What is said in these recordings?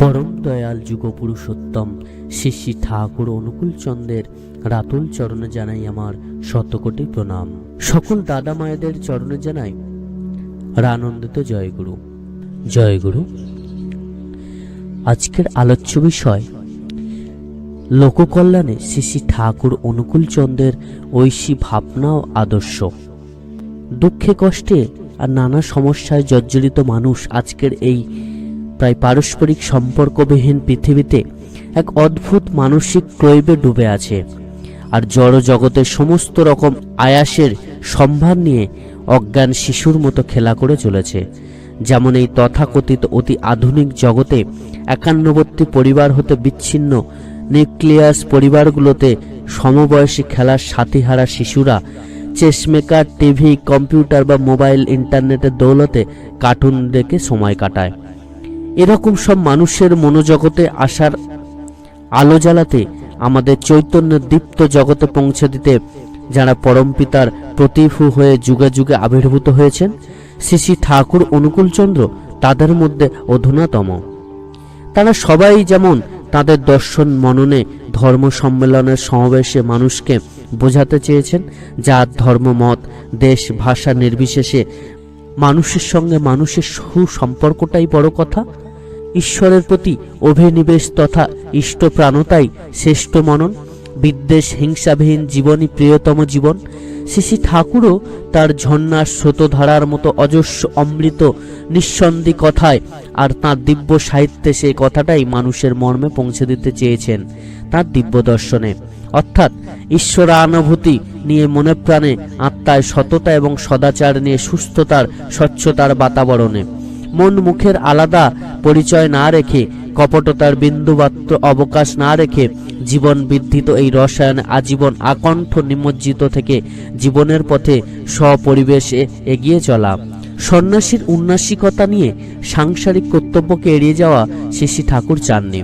পরম দয়াল যুগ পুরুষোত্তম শ্রী শ্রী ঠাকুর অনুকূল চন্দ্রের রাতুল চরণে জানাই আমার শতকোটি প্রণাম। সকল দাদা মায়েদের চরণে জানাই রানন্দিত জয়গুরু। জয়গুরু, আজকের আলোচ্য বিষয়, লোককল্যাণে শ্রী শ্রী ঠাকুর অনুকূল চন্দ্রের ঐশী ভাবনা ও আদর্শ। দুঃখে কষ্টে আর নানা সমস্যায় জর্জরিত মানুষ আজকের এই প্রায় পারস্পরিক সম্পর্কবিহীন পৃথিবীতে এক অদ্ভুত মানসিক ক্রৈবে ডুবে আছে। আর জড় জগতের সমস্ত রকম আয়াসের সম্ভার নিয়ে অজ্ঞান শিশুর মতো খেলা করে চলেছে। যেমন এই তথাকথিত অতি আধুনিক জগতে একান্নবর্তী পরিবার হতে বিচ্ছিন্ন নিউক্লিয়াস পরিবারগুলোতে সমবয়সী খেলার সাথীহারা শিশুরা, চেসমেকার, টিভি, কম্পিউটার বা মোবাইল, ইন্টারনেটের দৌলতে কার্টুন দেখে সময় কাটায়। এরকম সব মানুষের মনোজগতে আসার আলো জ্বালাতে আমাদের চৈতন্য দীপ্ত জগতে পৌঁছে দিতে যারা পরমপিতার প্রতিভু হয়ে যুগে যুগে আবির্ভূত হয়েছেন, শ্রী শ্রী ঠাকুর অনুকূলচন্দ্র তাদের মধ্যে অধুনাতম। তারা সবাই যেমন তাদের দর্শন মননে ধর্ম সম্মেলনের সমাবেশে মানুষকে বোঝাতে চেয়েছেন যার ধর্মমত দেশ, ভাষা নির্বিশেষে মানুষের সঙ্গে মানুষের সুসম্পর্কটাই বড় কথা। ঈশ্বরের প্রতি অভিনিবেশ তথা ইষ্টপ্রাণতাই শ্রেষ্ঠ মনন, বিদ্বেষ, হিংসাবিহীন জীবনই প্রিয়তম জীবন। শ্রী ঠাকুরও তার ঝর্ণার স্রোতধারার মতো অজস্র অমৃত নিঃসন্দি কথায় আর তাঁর দিব্য সাহিত্যে সেই কথাটাই মানুষের মর্মে পৌঁছে দিতে চেয়েছেন তার দিব্য দর্শনে। অর্থাৎ ঈশ্বরানুভূতি নিয়ে মনে প্রাণে আত্মায় সততা এবং সদাচার নিয়ে সুস্থতার, স্বচ্ছতার বাতাবরণে। মন মুখের আলাদা পরিচয় না রেখে, কপটতার বিন্দুমাত্র অবকাশ না রেখে জীবন বিদ্ধিত এই রসায়ন আজীবন আকণ্ঠ নিমজ্জিত থেকে জীবনের পথে স্বপরিবেশে এগিয়ে চলা। সন্ন্যাসীর উন্নাসিকতা নিয়ে সাংসারিক কর্তব্যকে এড়িয়ে যাওয়া শিশি ঠাকুর চাননি।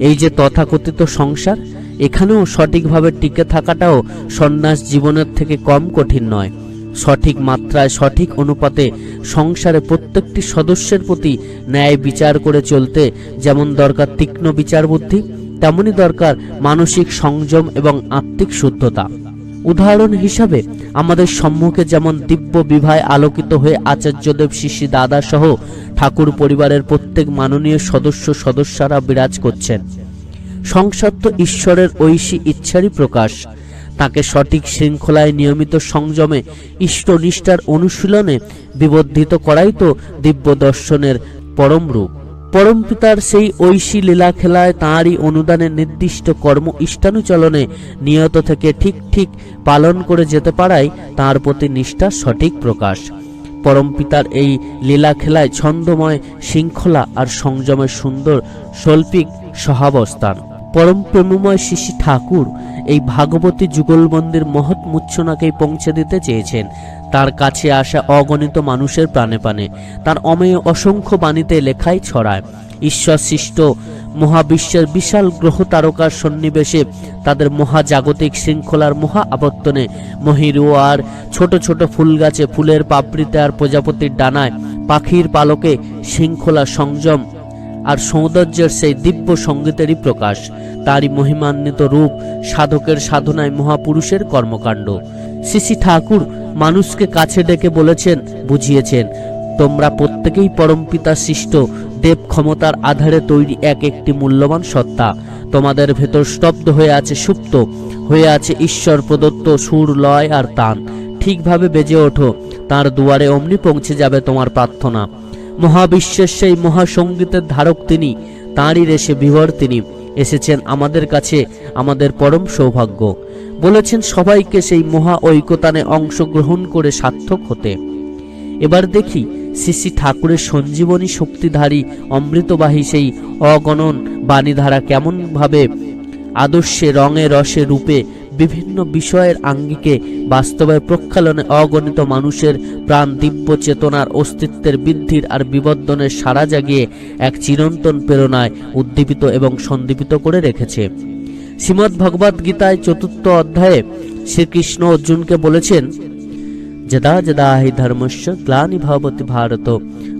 এই যে তথাকথিত সংসার, এখানেও সঠিকভাবে টিকে থাকাটাও সন্ন্যাস জীবনের থেকে কম কঠিন নয়। সঠিক মাত্রায়, সঠিক অনুপাতে সংসারে প্রত্যেকটি সদস্যের প্রতি ন্যায় বিচার করে চলতে যেমন দরকার তীক্ষ্ণ বিচার বুদ্ধি তেমনই দরকার মানসিক সংযম এবং আত্মিক শুদ্ধতা। উদাহরণ হিসাবে, আমাদের সম্মুখে যেমন দিব্য বিভায় আলোকিত হয়ে আচার্যদেব শিশি দাদা সহ ঠাকুর পরিবারের প্রত্যেক মাননীয় সদস্য, সদস্যরা বিরাজ করছেন। সংসার তো ঈশ্বরের ঐশী ইচ্ছারই প্রকাশ। তাকে সঠিক শৃঙ্খলায় নিয়মিত সংযমে ইষ্টনিষ্ঠার অনুশীলনে বিবর্ধিত করাই তো দিব্য দর্শনের পরম রূপ। পরম পিতার সেই ঐশী লীলা খেলায় তাঁরই অনুদানে নির্দিষ্ট কর্ম ইষ্টানুচলনে নিয়ত থেকে ঠিক ঠিক পালন করে যেতে পারাই তাঁর প্রতি নিষ্ঠার সঠিক প্রকাশ। পরম পিতার এই লীলা খেলায় ছন্দময় শৃঙ্খলা আর সংযমের সুন্দর শৈল্পিক সহাবস্থান পরম প্রেমময় শিশি ঠাকুর এই ভাগবতী যুগলবন্দির মহৎ মূর্ছনাকেই পৌঁছে দিতে চেয়েছেন। তার কাছে আসা অগণিত মানুষের প্রাণে প্রাণে তার অমেয় অসংখ্য বাণীতে লেখাই ছড়ায়। ঈশ্বর সৃষ্ট মহাবিশ্বের বিশাল গ্রহ তারকার সন্নিবেশে তাদের মহাজাগতিক শৃঙ্খলার মহা আবর্তনে মহিরুয়ার ছোট ছোট ফুল গাছে ফুলের পাপড়িতে আর প্রজাপতির ডানায় পাখির পালকে শৃঙ্খলা সংযম আর সৌন্দর্যের সেই দিব্য সঙ্গীতেরই প্রকাশ। তারই মহিমান্বিত রূপ সাধকের সাধনায় মহাপুরুষের কর্মকাণ্ড। শ্রী ঠাকুর মানুষকে কাছে ডেকে বলেছেন, বুঝিয়েছেন, তোমরা প্রত্যেকেই পরমপিতা সৃষ্ট, দেব ক্ষমতার আধারে তৈরি এক একটি মূল্যবান সত্তা। তোমাদের ভেতর স্তব্ধ হয়ে আছে সুপ্ত, হয়ে আছে ঈশ্বর প্রদত্ত সুর, লয় আর তান। ঠিকভাবে বেজে ওঠো, তার দুয়ারে অমনি পৌঁছে যাবে তোমার প্রার্থনা। মহাবিশ্বের সেই মহাসঙ্গীতের ধারক তিনি, তাঁরই রেশে বিভর তিনি, এসেছেন আমাদের কাছে, আমাদের পরম সৌভাগ্য। বলেছেন সবাইকে সেই মহা ঐকতানে অংশগ্রহণ করে সার্থক হতে। এবার দেখি শ্রী শ্রী ঠাকুরের সঞ্জীবনী শক্তিধারী অমৃতবাহী সেই অগণন বাণীধারা কেমনভাবে আদর্শে, রঙে, রসে, রূপে বিভিন্ন বিষয়ের আঙ্গিকে বাস্তবে প্রক্ষালনে অগণিত মানুষের প্রাণ দিব্য চেতনার অস্তিত্বের বৃদ্ধির আর বিবর্ধনের সারা জাগিয়ে এক চিরন্তন প্রেরণায় উদ্দীপিত এবং সন্দীপিত করে রেখেছে। শ্রীমদ্ ভগবদ গীতায় চতুর্থ অধ্যায়ে শ্রীকৃষ্ণ অর্জুনকে বলেছেন, যদা যদা হি ধর্মস্য গ্লানি ভবতি ভারত,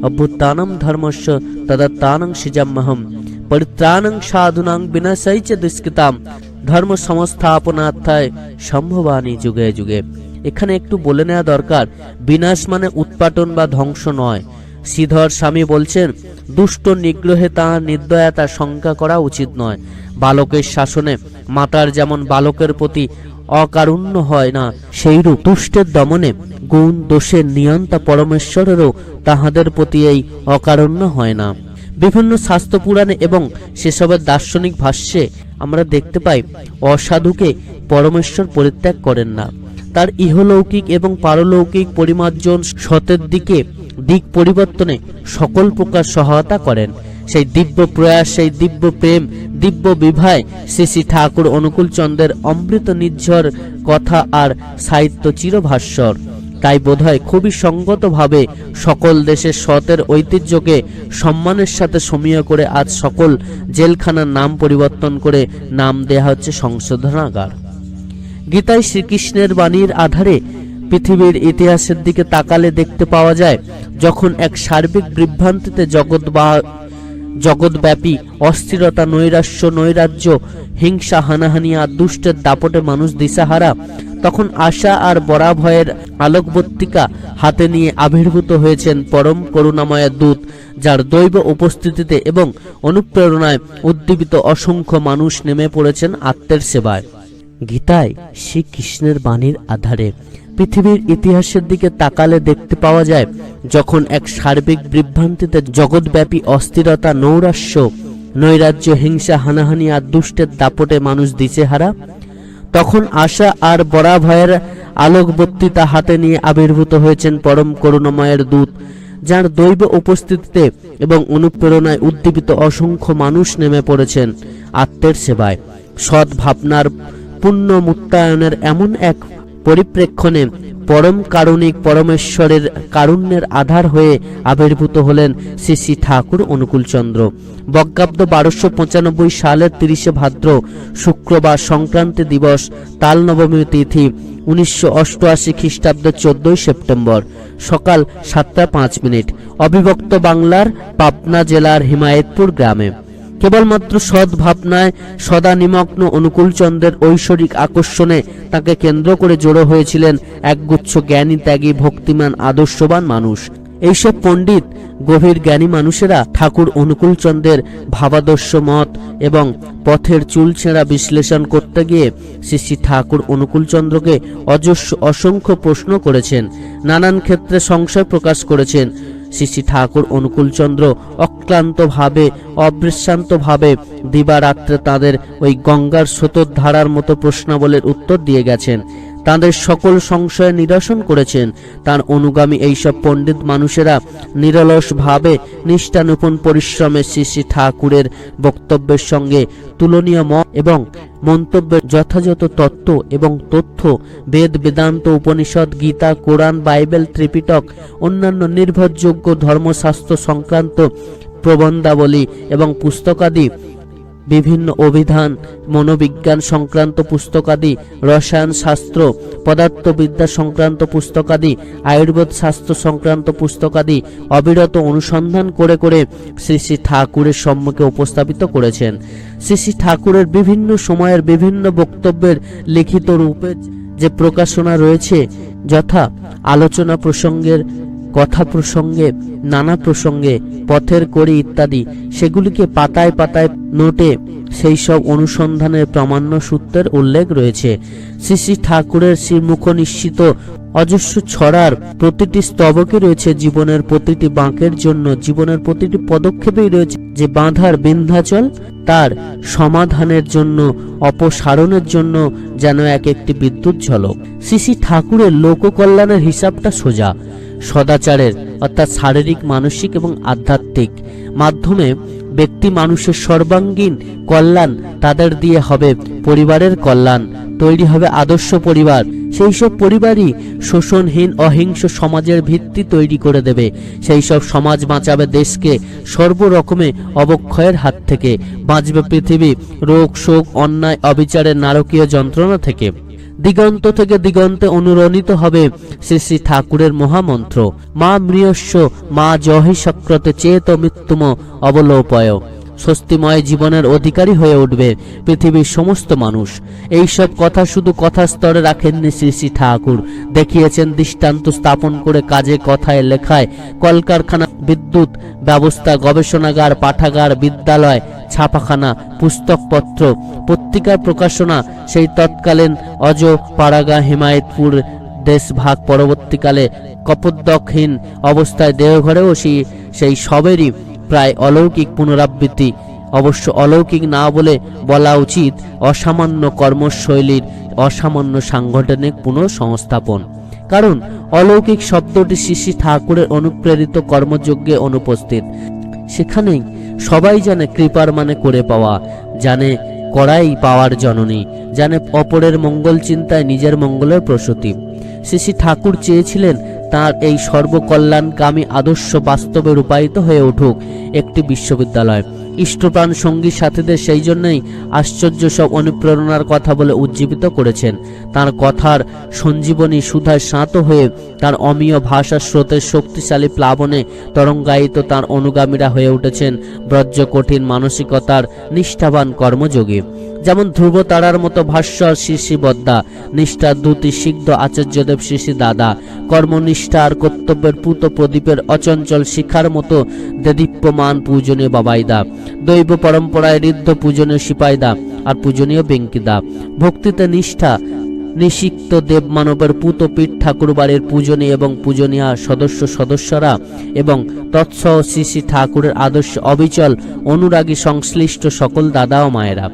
অভ্যুত্থানম ধর্মস্য তদত্তানং সৃজাম্যহম পরিত্রাণং সাধুনাং বিনাশাই দুষ্কৃতাম ধর্ম সংস্থাপনার্থায় সম্ভবানী যুগে যুগে। এখানে একটু বলে নেওয়া দরকার, বিনাশ মানে উৎপাটন বা ধ্বংস নয়। শ্রীধর স্বামী বলছেন, দুষ্ট নিগ্রহে তাঁর নির্দয়তা শঙ্কা করা উচিত নয়। বালকের শাসনে মাতার যেমন বালকের প্রতি অকারুণ্য হয় না, সেইরূপ দুষ্টের দমনে গুণ, দোষের নিয়ন্তা পরমেশ্বরেরও তাহাদের প্রতি এই অকারুণ্য হয় না। বিভিন্ন শাস্ত্র পুরাণে এবং সেসবের দার্শনিক ভাষ্যে আমরা দেখতে পাই, অসাধুকে পরমেশ্বর পরিত্যাগ করেন না। তার ইহলৌকিক এবং পারলৌকিক পরিমার্জন সতের দিকে দিক পরিবর্তনে সকল প্রকার সহায়তা করেন। সেই দিব্য প্রয়াস, সেই দিব্য প্রেম, দিব্য বিভায় শ্রী শ্রী ঠাকুর অনুকূল চন্দ্রের অমৃত নির্ঝর কথা আর সাহিত্য চিরভাস্বর তাই বোধহয় খুবই সঙ্গতভাবে সকল দেশের সতের ঐতিহ্যকে সম্মানের সাথে সমীয় করে আজ সকল জেলখানার নাম পরিবর্তন করে নাম দেয়া হচ্ছে সংশোধনাগার। গীতায় শ্রীকৃষ্ণের বাণীর আধারে পৃথিবীর ইতিহাসের দিকে তাকালে দেখতে পাওয়া যায়, যখন এক সার্বিক বিভ্রান্তিতে জগৎ বা জগৎব্যাপী অস্থিরতা, নৈরাশ্য, নৈরাজ্য, হিংসা, হানাহানি আর দুষ্টের দাপটে মানুষ দিশাহারা তখন আশা আর বরাভয়ের আলোকবর্তিকা হাতে নিয়ে আবির্ভূত হয়েছেন পরম করুণাময়ের দূত, যার দৈব উপস্থিতিতে এবং অনুপ্রেরণায় উদ্দীপিত অসংখ্য মানুষ নেমে পড়েছেন আত্মের সেবায়। গীতায় শ্রীকৃষ্ণের বাণীর আধারে। পৃথিবীর ইতিহাসের দিকে তাকালে দেখতে পাওয়া যায়, যখন এক সার্বিক বিভ্রান্তিতে জগৎব্যাপী অস্থিরতা, নৈরাশ্য, নৈরাজ্য, হিংসা, হানাহানি আর দুষ্টের দাপটে মানুষ দিশেহারা তখন আশা আর বড়া ভয়ের আলোকবর্তিতা হাতে নিয়ে আবির্ভূত হয়েছেন পরম করুণাময়ের দূত, যার দৈব উপস্থিতিতে এবং অনুপ্রেরণায় উদ্দীপিত অসংখ্য মানুষ নেমে পড়েছেন আত্মের সেবায়। সৎ ভাবনার পুণ্য মুক্তায়নের এমন এক পরিপ্রেক্ষণে পরম কারণিক পরমেশ্বরের কারুণ্যের আধার হয়ে আবির্ভূত হলেন শ্রী শ্রী ঠাকুর অনুকূলচন্দ্র। বজ্ঞাব্দ বারোশো পঁচানব্বই সালের তিরিশে ভাদ্র শুক্রবার সংক্রান্তি দিবস তাল নবমী তিথি, উনিশশো অষ্টআশি খ্রিস্টাব্দ চোদ্দই সেপ্টেম্বর, সকাল সাতটা পাঁচ মিনিট। অবিভক্ত বাংলার পাবনা জেলার হিমায়তপুর গ্রামে। কেবলমাত্র সৎ ভাবনায় সদা নিমগ্ন অনুকূলচন্দ্রের ঐশ্বরিক আকর্ষণে তাকে কেন্দ্র করে জড়ো হয়েছিলেন একগুচ্ছ জ্ঞানী ত্যাগী ভক্তিমান আদর্শবান মানুষ। এইসব পণ্ডিত, গভীর জ্ঞানী মানুষেরা ঠাকুর অনুকূলচন্দ্রের ভাবাদর্শ মত এবং পথের চুলছেঁড়া বিশ্লেষণ করতে গিয়ে শ্রী শ্রী ঠাকুর অনুকূলচন্দ্রকে অজস্র অসংখ্য প্রশ্ন করেছেন, নানান ক্ষেত্রে সংশয় প্রকাশ করেছেন। শ্রী ঠাকুর অনুকূলচন্দ্র অক্লান্তভাবে, অবৃশ্রান্তভাবে দিবারাত্রে তাদের ওই গঙ্গার স্রোতর ধারার মতো প্রশ্নাবলীর উত্তর দিয়ে গেছেন। তাদের সকল সংশয় নিরসন করেছেন। তার অনুগামী এইসব পণ্ডিত মানুষেরা নিরলসভাবে নিষ্ঠানুপন পরিশ্রমে শ্রী শ্রী ঠাকুরের বক্তব্যের সঙ্গে তুলনীয় মত এবং মন্তব্যের যথাযথ তত্ত্ব এবং তথ্য, বেদ, বেদান্ত, উপনিষদ, গীতা, কোরআন, বাইবেল, ত্রিপিটক, অন্যান্য নির্ভরযোগ্য ধর্মশাস্ত্র সংক্রান্ত প্রবন্ধাবলী এবং পুস্তকাদি বিভিন্ন অভিধান, মনোবিজ্ঞান সংক্রান্ত পুস্তকাদি, রসায়ন শাস্ত্র, পদার্থবিদ্যা সংক্রান্ত পুস্তকাদি, আয়ুর্বেদ শাস্ত্র সংক্রান্ত পুস্তকাদি অবিরত অনুসন্ধান করে করে শ্রী শ্রী ঠাকুরের সম্মুখে উপস্থাপিত করেছেন। শ্রী শ্রী ঠাকুরের বিভিন্ন সময়ের বিভিন্ন বক্তব্যের লিখিত রূপে যে প্রকাশনা রয়েছে, যথা আলোচনা প্রসঙ্গের কথা প্রসঙ্গে, নানা প্রসঙ্গে, পথের কড়ি ইত্যাদি, সেগুলিকে পাতায় পাতায় নোটে সেই সব অনুসন্ধানের প্রামাণ্য সূত্রের উল্লেখ রয়েছে। শ্রী শ্রী ঠাকুরের শ্রীমুখ নিশ্চিত অজস্র ছড়ার প্রতিটি স্তবকে রয়েছে জীবনের প্রতিটি বাঁকের জন্য। জীবনের প্রতিটি পদক্ষেপেই রয়েছে যে বাঁধার বিন্ধ্যাচল তার সমাধানের জন্য, অপসারণের জন্য যেন এক একটি বিদ্যুৎ ঝলক। শ্রী শ্রী ঠাকুরের লোককল্যাণের হিসাবটা সোজা। সদাচারের, অর্থাৎ শারীরিক, মানসিক এবং আধ্যাত্মিক। মাধ্যমে ব্যক্তি মানুষের সর্বাঙ্গীন কল্যাণ তাদের দিয়ে হবে পরিবারের কল্যাণ, তৈরি হবে আদর্শ পরিবার। সেই সব পরিবারই শোষণহীন, অহিংস সমাজের ভিত্তি তৈরি করে দেবে। সেই সব সমাজ বাঁচাবে দেশকে সর্বরকমে অবক্ষয়ের হাত থেকে, বাঁচবে পৃথিবী রোগ, শোক, অন্যায়, অবিচারের নারকীয় যন্ত্রণা থেকে। দিগন্ত থেকে দিগন্তে অনুরণিত হবে শ্রী শ্রী ঠাকুরের মহামন্ত্র। মা মৃয়স্য মা জহি সক্রতে চেত মৃত্যুম অবলোপয়। স্বস্তিময় জীবনের অধিকারী হয়ে উঠবে পৃথিবীর সমস্ত মানুষ। এই সব কথা শুধু কথা স্তরে রাখেননি শ্রী শ্রী ঠাকুর। দেখিয়েছেন দৃষ্টান্ত স্থাপন করে কাজে কথায় লেখায় কলকারখানা, বিদ্যুৎ ব্যবস্থা, গবেষণাগার, পাঠাগার, বিদ্যালয়, ছাপাখানা, পুস্তকপত্র, পত্রিকার প্রকাশনা, সেই তৎকালীন অজ পাড়াগা হিমায়তপুর দেশভাগ পরবর্তীকালে কপোদ্দকহীন অবস্থায় দেহঘরেও সেই সেই সবেরই প্রায় অলৌকিক পুনরাবৃত্তি। অবশ্য অলৌকিক না বলে বলা উচিত অসামান্য কর্মশৈলীর অসামান্য সাংগঠনিক পুনঃসংস্থাপন। কারণ অলৌকিক শব্দটি শ্রী ঠাকুরের অনুপ্রেরিত কর্মযজ্ঞে অনুপস্থিত। সেখানেই সবাই জানে কৃপার মানে করে পাওয়া, জানে করাই পাওয়ার জননী, জানে অপরের মঙ্গল চিন্তায় নিজের মঙ্গলের প্রসূতি। শ্রী ঠাকুর চেয়েছিলেন তার এই সর্বকল্যাণকামী আদর্শ বাস্তবে রূপায়িত হয়ে উঠুক একটি বিশ্ববিদ্যালয়। ইষ্টপ্রাণ সঙ্গী সাথীদের সেই জন্যই আশ্চর্য সব অনুপ্রেরণার কথা বলে উজ্জীবিত করেছেন। তার কথার সঞ্জীবনী সুধায় শান্ত হয়ে তার অমীয় ভাষা স্রোতের শক্তিশালী প্লাবনে তরঙ্গায়িত তার অনুগামীরা হয়ে উঠেছেন ব্রজ কঠিন মানসিকতার নিষ্ঠাবান কর্মযোগী। যেমন ধ্রুব তারার মতো ভাস্বর শিশি বদ্দা নিষ্ঠার দুটি সিদ্ধ আচার্যদেব শিশি দাদা, কর্মনিষ্ঠা আর কর্তব্যের পুত প্রদীপের অচঞ্চল শিখার মতো দেদীপ্যমান পূজনীয় বাবাইদা, দৈব পরম্পরায় ঋদ্ধ পূজনীয় সিপাইদা আর পূজনীয় বেঙ্কিদা। ভক্তিতে নিষ্ঠা, নিষিক্ত দেব মানবের পুত পীঠ ঠাকুর বাড়ির পূজনী এবং পূজনীয় সদস্য সদস্যরা এবং তৎসহ শ্রী শ্রী ঠাকুরের আদর্শ অবিচল, অনুরাগী সংশ্লিষ্ট সকল দাদা ও মায়েরা।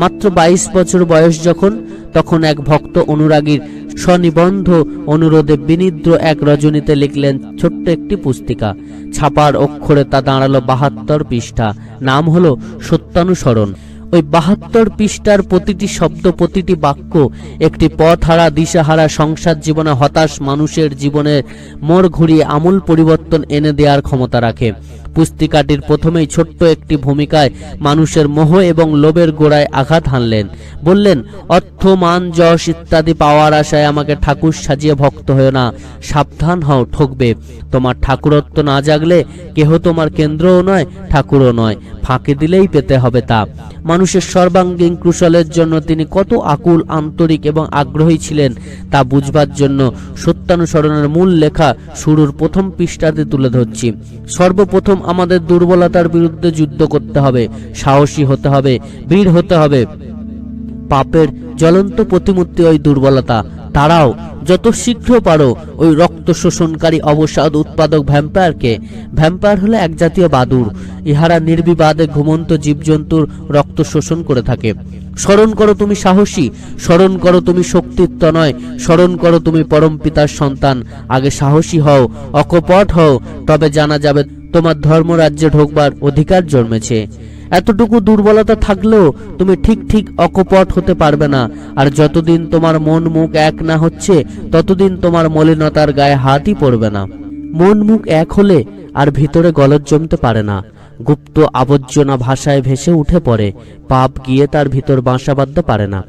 মাত্র বাইশ বছর বয়স যখন, তখন এক ভক্ত অনুরাগীর স্বনিবন্ধ অনুরোধে বিনিদ্র এক রজনীতে লিখলেন, ছোট্ট একটি পুস্তিকা। ছাপার অক্ষরে তা দাঁড়াল বাহাত্তর পৃষ্ঠা। নাম হলো সত্যানুসরণ। ওই বাহাত্তর পৃষ্ঠার প্রতিটি শব্দ, প্রতিটি বাক্য একটি পথহারা, দিশাহারা সংসার জীবনে, হতাশ মানুষের জীবনে মোড় ঘুরিয়ে আমূল পরিবর্তন এনে দেওয়ার ক্ষমতা রাখে। পুস্তিকাটির প্রথমেই ছোট্ট একটি ভূমিকায় মানুষের মোহ এবং লোভের গোড়ায় আঘাত হানলেন। বললেন, অর্থ, মান, যশ ইত্যাদি পাওয়ার আশায় আমাকে ঠাকুর সাজিয়ে ভক্ত হয়েও না। সাবধান হও, ঠকবে। তোমার ঠাকুরত্ব না জাগলে কেহ তোমার কেন্দ্রও নয়, ঠাকুরও নয়। ফাঁকে দিলেই পেতে হবে তা। মানুষের সর্বাঙ্গীন কুশলের জন্য তিনি কত আকুল, আন্তরিক এবং আগ্রহী ছিলেন তা বুঝবার জন্য সত্যানুসরণের মূল লেখা শুরুর প্রথম পৃষ্ঠাতে তুলে ধরছি। সর্বপ্রথম আমাদের দুর্বলতার বিরুদ্ধে যুদ্ধ করতে হবে, সাহসী হতে হবে, বীর হতে হবে। পাপের জ্বলন্ত প্রতিমূর্তি ওই দুর্বলতা তারাও যত শীঘ্র পারো ওই রক্ত শোষণকারী অবসাদ উৎপাদক ভ্যাম্পায়ারকে। ভ্যাম্পায়ার হলো এক জাতীয় বাদুর। ইহারা নির্বিবাদে ঘুমন্ত জীবজন্তুর রক্ত শোষণ করে থাকে। স্মরণ করো তুমি সাহসী, স্মরণ করো তুমি শক্তিত্ব নয় স্মরণ করো তুমি পরম পিতার সন্তান। আগে সাহসী হও, অকপট হও, তবে জানা যাবে তোমার ধর্মরাজ্যে ঢোকবার অধিকার জন্মেছে। এতটুকু দুর্বলতা থাকলেও তুমি ঠিক ঠিক অকপট হতে পারবে না। আর যতদিন তোমার মন মুখ এক না হচ্ছে, ততদিন তোমার মলিনতার গায়ে হাতই পড়বে না। মন মুখ এক হলে আর ভিতরে গলদ জমতে পারে না। গুপ্ত আবর্জনা ভাষায় ভেসে উঠে পড়ে, পাপ গিয়ে তার ভিতর বাসা বাঁধতে পারে না।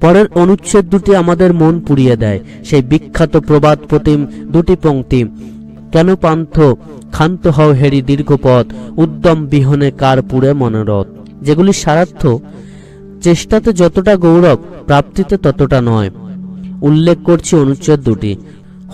পরের অনুচ্ছেদ দুটি আমাদের মন পুড়িয়ে দেয়, সেই বিখ্যাত প্রবাদ প্রতিম দুটি পংক্তি কেন পান্থ ক্ষান্ত হও হেরি দীর্ঘ পথ উদ্যম বিহনে কার পুরে মনোরথ। যেগুলি সারার্থ, চেষ্টাতে যতটা গৌরব, প্রাপ্তিতে ততটা নয়। উল্লেখ করছি অনুচ্ছেদ দুটি।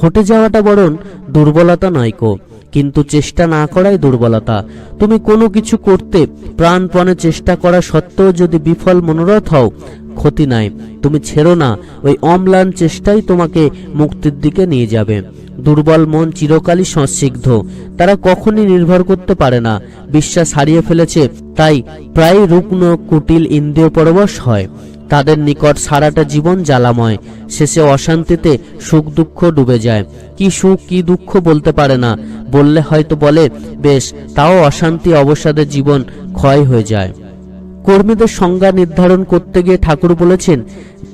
হটে যাওয়াটা বরং দুর্বলতা নয়কো কিন্তু চেষ্টা না করাই দুর্বলতা। তুমি কোনো কিছু করতে প্রাণপণে চেষ্টা করা সত্ত্বেও যদি বিফল মনোরথ হও ক্ষতি নাই। তুমি ছেড়ো না, ওই অম্লান চেষ্টাই তোমাকে মুক্তির দিকে নিয়ে যাবে। দুর্বল মন চিরকালই সংসিগ্ধ। তারা কখনই নির্ভর করতে পারে না। বিশ্বাস হারিয়ে ফেলেছে, তাই প্রায় রুগ্ন, কুটিল, ইন্দ্রিয় পরবশ হয়। তাদের নিকট সারাটা জীবন জ্বালাময়। শেষে অশান্তিতে সুখ দুঃখ ডুবে যায়। কি সুখ, কি দুঃখ বলতে পারে না। বললে হয়তো বলে, বেশ, তাও অশান্তি, অবসাদে জীবন ক্ষয় হয়ে যায়। কর্মীদের সংজ্ঞা নির্ধারণ করতে গিয়ে ঠাকুর বলেছেন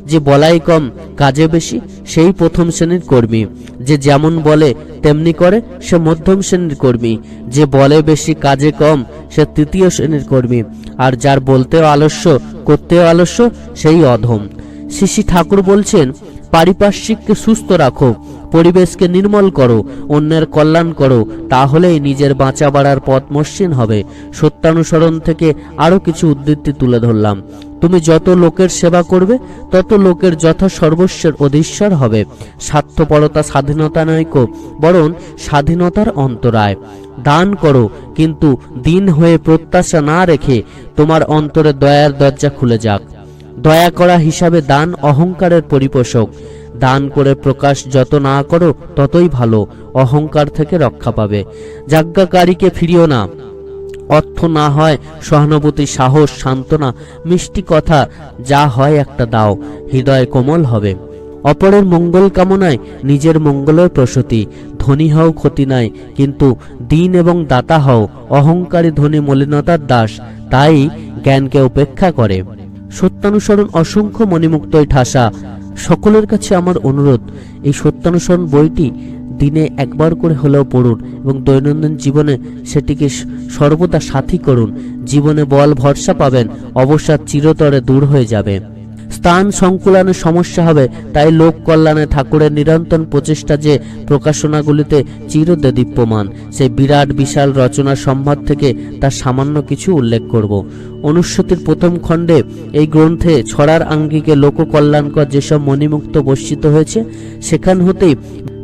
যে বলাই কম, কাজে বেশি, সেই প্রথম শ্রেণির কর্মী। যে যেমন বলে, তেমনি করে সে মধ্যম শ্রেণির কর্মী। যে বলে বেশি, কাজে কম, সে তৃতীয় শ্রেণির কর্মী। আর যার বলতেও আলস্য, করতেও আলস্য, সেই অধম। শ্রী ঠাকুর বলছেন, পারিপার্শ্বিককে সুস্থ রাখো। পরিবেশকে নির্মল করো, অন্যের কল্যাণ করো, তাহলেই নিজের বাঁচা বাড়ার পথ মসৃণ হবে। সত্যানুসরণ থেকে আরও কিছু উদ্ধৃতি তুলে ধরলাম। তুমি যত লোকের সেবা করবে, তত লোকের যথা সর্বস্বের অধীশ্বর হবে। স্বার্থপরতা স্বাধীনতা নৈক বরং স্বাধীনতার অন্তরায়। দান করো, কিন্তু দিন হয়ে প্রত্যাশা না রেখে তোমার অন্তরে দয়ার দরজা খুলে যাক। দয়া করা হিসাবে দান অহংকারের পরিপোষক। দান করে প্রকাশ যত না করো ততই ভালো, অহংকার থেকে রক্ষা পাবে। যাজ্ঞাকারীকে ফিরিও না। অর্থ না হয়, সহানুভূতি, সাহস, সান্ত্বনা, মিষ্টি কথা, যা হয় একটা দাও, হৃদয় কোমল হবে। অপরের মঙ্গল কামনায় নিজের মঙ্গলের প্রসূতি, ধনী হও, ক্ষতি নাই, কিন্তু দিন এবং দাতা হও, অহংকারী, ধনী, মলিনতার দাস, তাই জ্ঞানকে উপেক্ষা করে। সত্যানুসরণ অসংখ্য মণিমুক্তই ঠাসা সকলের কাছে আমার অনুরোধ, এই সত্যানুসরণ বইটি দিনে একবার করে হলেও পড়ুন এবং দৈনন্দিন জীবনে সেটিকে সর্বদা সাথী করুন। জীবনে বল ভরসা পাবেন অবসাদ চিরতরে দূর হয়ে যাবে। স্থান সংকুলানের সমস্যা হবে, তাই লোক কল্যাণে ঠাকুরের নিরন্তর প্রচেষ্টা যে প্রকাশনাগুলিতে চিরদেদীপ্যমান সেই বিরাট বিশাল রচনা সম্ভার থেকে তার সামান্য কিছু উল্লেখ করব। অনুস্বতির প্রথম খণ্ডে এই গ্রন্থে ছড়ার আঙ্গিকে লোককল্যাণকর যেসব মণিমুক্ত বর্ষিত হয়েছে, সেখান হতেই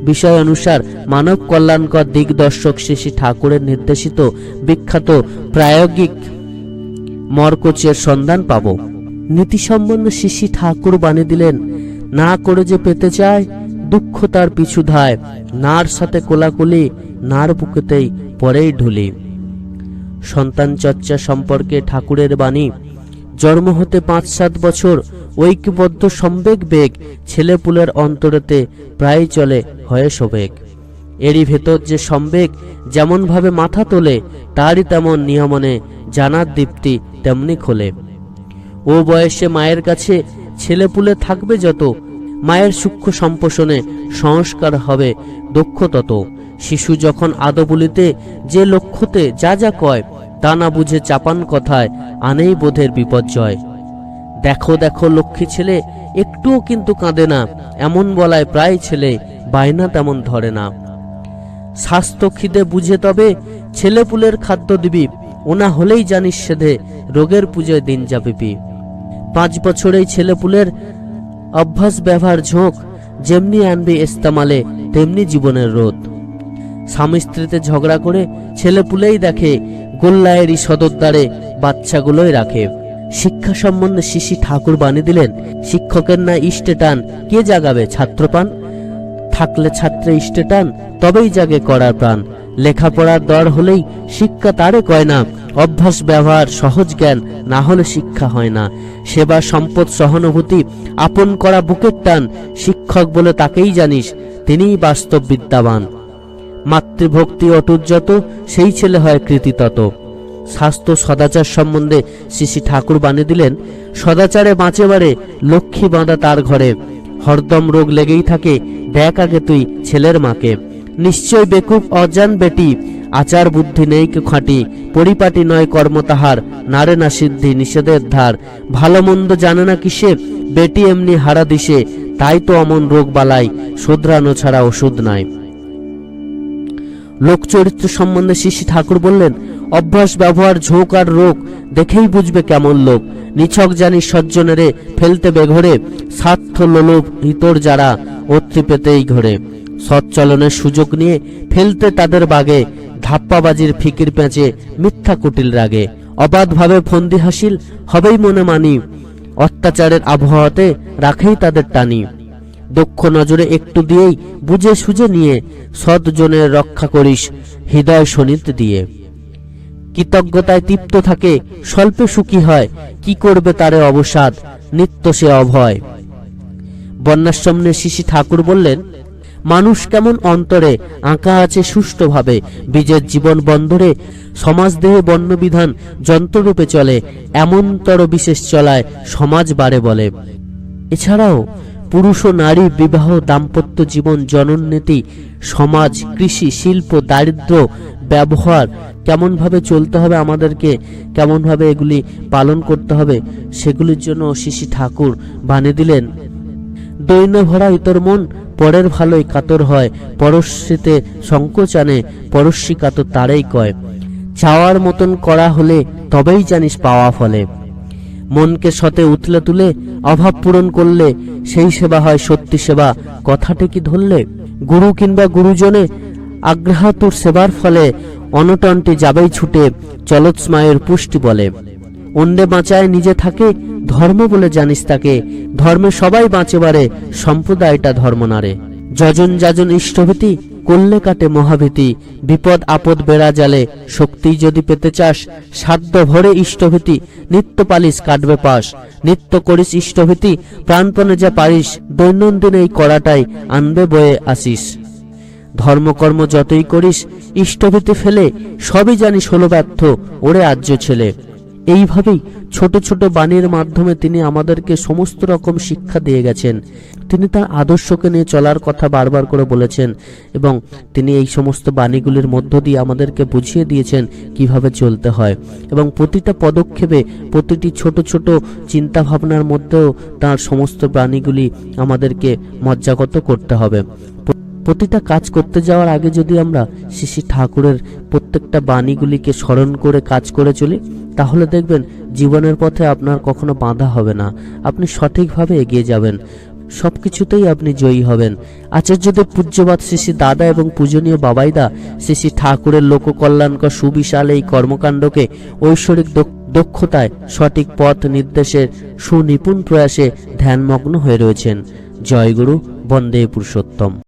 বিষয় অনুসার মানব কল্যাণকর দিগদর্শক শ্রী ঠাকুরের নির্দেশিত বিখ্যাত প্রায়োগিক মরকচের সন্ধান পাব। নীতি সম্বন্ধ শিশি ঠাকুর বানিয়ে দিলেন। না করে যে পেতে চায়, দুঃখ তার পিছু ধায়। নার সাথে কোলাকুলি, নার বুকেতেই পরেই ঢুলি। সন্তান চর্চা সম্পর্কে ঠাকুরের বাণী, জন্ম হতে পাঁচ সাত বছর, ঐক্যবদ্ধ সম্বেগ বেগ, ছেলেপুলের অন্তরেতে প্রায় চলে হয়ে সবেগ। এরই ভেতর যে সম্বেগ যেমনভাবে মাথা তোলে, তারই তেমন নিয়মনে জানার দীপ্তি তেমনি খোলে। ও বয়সে মায়ের কাছে ছেলেপুলে থাকবে যত, মায়ের সূক্ষ্ম সম্পোষণে সংস্কার হবে দক্ষ তত। শিশু যখন আদবুলিতে যে লক্ষ্যতে যা যা কয়, তা না বুঝে চাপান কথায় আনেই বোধের বিপর্যয়। দেখো দেখো লক্ষ্মী ছেলে, একটুও কিন্তু কাঁদে না, এমন বলায় প্রায় ছেলে বায়না তেমন ধরে না। স্বাস্থ্য খিদে বুঝে তবে ছেলেপুলের খাদ্য দিবি ওনা হলেই জানিস সেধে রোগের পুজোয় দিন যাবিবি পাঁচ বছরেই ছেলেপুলের অভ্যাস, ব্যবহার, ঝোঁক যেমনি আনবে ইস্তেমালে, তেমনি জীবনের রোধ স্বামী স্ত্রীতে ঝগড়া করে ছেলেপুলেই দেখে, গোল্লায়েরই সদরদ্বারে বাচ্চাগুলোই রাখে। শিক্ষা সম্বন্ধে শিশি ঠাকুর বানিয়ে দিলেন, শিক্ষকের না ইষ্টে টান, কে জাগাবে ছাত্রপান থাকলে ছাত্রে ইষ্টে টান, তবেই জাগে করার প্রাণ। লেখাপড়ার দর হলেই শিক্ষা তারে কয় না অভ্যাস, ব্যবহার, সহজ জ্ঞান না হলে শিক্ষা হয় না। সেবা, সম্পদ, সহানুভূতি, আপন করা বুকের টান, শিক্ষক বলে তাকেই জানিস, তিনিই বাস্তব বিদ্যাবান। মাতৃভক্তি অটুট যত, সেই ছেলে হয় কৃতি তত স্বাস্থ্য সদাচার সম্বন্ধে শ্রী ঠাকুর বানিয়ে দিলেন, সদাচারে বাঁচে বারে লক্ষ্মী বাঁধা তার ঘরে। হরদম রোগ লেগেই থাকে, দেখ আগে তুই ছেলের মাকে। নিশ্চয় বেকুব অজান বেটি আচার বুদ্ধি নেই খাঁটি, পরিপাটি নয় কর্ম তাহার, নারে না সিদ্ধি নিষেধের ধার। ভালো মন্দ জানে না কিসে, বেটি এমনি হারা দিশে, তাই তো অমন রোগ বালাই, শোধরানো ছাড়া ওষুধ নাই। লোকচরিত্র সম্বন্ধে শিশি ঠাকুর বললেন, অভ্যাস, ব্যবহার, ঝোঁক আর রোগ, দেখেই বুঝবে কেমন লোক। নিছক জানি সজ্জনেরে ফেলতে বেঘরে, স্বার্থ লোলভ হিতর যারা অত্রি পেতেই ঘরে। সচ্চলনের সুযোগ নিয়ে ফেলতে তাদের বাগে ধাপ্পাবাজির ফিকির পেঁচে মিথ্যা কুটিল রাগে। অবাধভাবে ফন্দি হাসিল, হবেই মনে মানি। অত্যাচারের আবহাওয়াতে রাখেই তাদের টানি। দক্ষ নজরে একটু দিয়েই বুঝে সুঝে নিয়ে সৎজনের রক্ষা করিস হৃদয় শনিত দিয়ে। কৃতজ্ঞতায় তৃপ্ত থাকে, স্বল্পে সুখী হয়, কি করবে তারে অবসাদ, নিত্য সে অভয়। বন্যার সামনে শিশি ঠাকুর বললেন মানুষ কেমন অন্তরে আঁকা আছে সুষ্ঠুভাবে? বীজের জীবন বন্ধরে সমাজ দেহে বর্ণবিধান যন্ত্ররূপে চলে, এমনতর বিশেষ চলায় সমাজ বাড়ে বলে। এছাড়াও, পুরুষ ও নারী বিবাহ, দাম্পত্য জীবন জনননীতি সমাজ, কৃষি, শিল্প, দারিদ্র, ব্যবহার কেমনভাবে চলতে হবে আমাদেরকে, কেমনভাবে এগুলি পালন করতে হবে, সেগুলির জন্য শিশি ঠাকুর বানিয়ে দিলেন। দৈন্য ভরা ইতর মন পরের ভালোই কাতর হয়, পরশ্রীতে সংকোচ আনে, পরশ্রী কাতর তারেই কয়। চাওয়ার মতন করা হলে তবেই জানিস পাওয়া ফলে। মনকে সতে উতলে তুলে, অভাব পূরণ করলে সেই সেবা হয় সত্যি সেবা। কথাটি কি ধরলে? গুরু কিংবা গুরুজনে আগ্রাহাতুর সেবার ফলে, অনটনটি যাবেই ছুটে চলৎস্মায়ের পুষ্টি বলে। অন্যে বাঁচায় নিজে থাকে, ধর্ম বলে জানিস তাকে। ধর্মে সবাই বাঁচে বারে, সম্প্রদায়টা ধর্ম নারে। যজন যাজন ইষ্টভীতি, করলে কাটে মহাভীতি। বিপদ আপদ বেড়া জালে, শক্তি যদি পেতে চাস, সাধ্য ভরে ইষ্টভীতি, নিত্য পালিস কাটবে পাস নিত্য করিস ইষ্টভীতি, প্রাণপণে যা পারিস, দৈনন্দিন এই করাটাই আনবে বয়ে আসিস। ধর্মকর্ম যতই করিস, ইষ্টভীতি ফেলে, সবই জানিস হলো ব্যর্থ, ওরে আর্য ছেলে। এইভাবেই ছোট ছোট বাণীর মাধ্যমে তিনি আমাদেরকে সমস্ত রকম শিক্ষা দিয়ে গেছেন। তিনি তার আদর্শকে নিয়ে চলার কথা বারবার করে বলেছেন এবং তিনি এই সমস্ত বাণীগুলির মধ্য দিয়ে আমাদেরকে বুঝিয়ে দিয়েছেন কীভাবে চলতে হয় এবং প্রতিটা পদক্ষেপে প্রতিটি ছোট ছোট চিন্তা ভাবনার মধ্যেও তার সমস্ত বাণীগুলি আমাদেরকে মজ্জাগত করতে হবে। প্রতিটা কাজ করতে যাওয়ার আগে যদি আমরা শ্রী ঠাকুরের প্রত্যেকটা বাণীগুলিকে স্মরণ করে কাজ করে চলি তাহলে দেখবেন জীবনের পথে আপনার কখনো বাধা হবে না। আপনি সঠিকভাবে এগিয়ে যাবেন। সব কিছুতেই আপনি জয়ী হবেন। আচার্যদেব, পূজ্যবাদ শ্রী দাদা এবং পূজনীয় বাবাইদা, শ্রী ঠাকুরের লোককল্যাণকর সুবিশাল এই কর্মকাণ্ডকে ঐশ্বরিক দক্ষ- দক্ষতায় সঠিক পথ নির্দেশের সুনিপুণ প্রয়াসে ধ্যানমগ্ন হয়ে রয়েছেন। জয়গুরু বন্দে পুরুষোত্তম।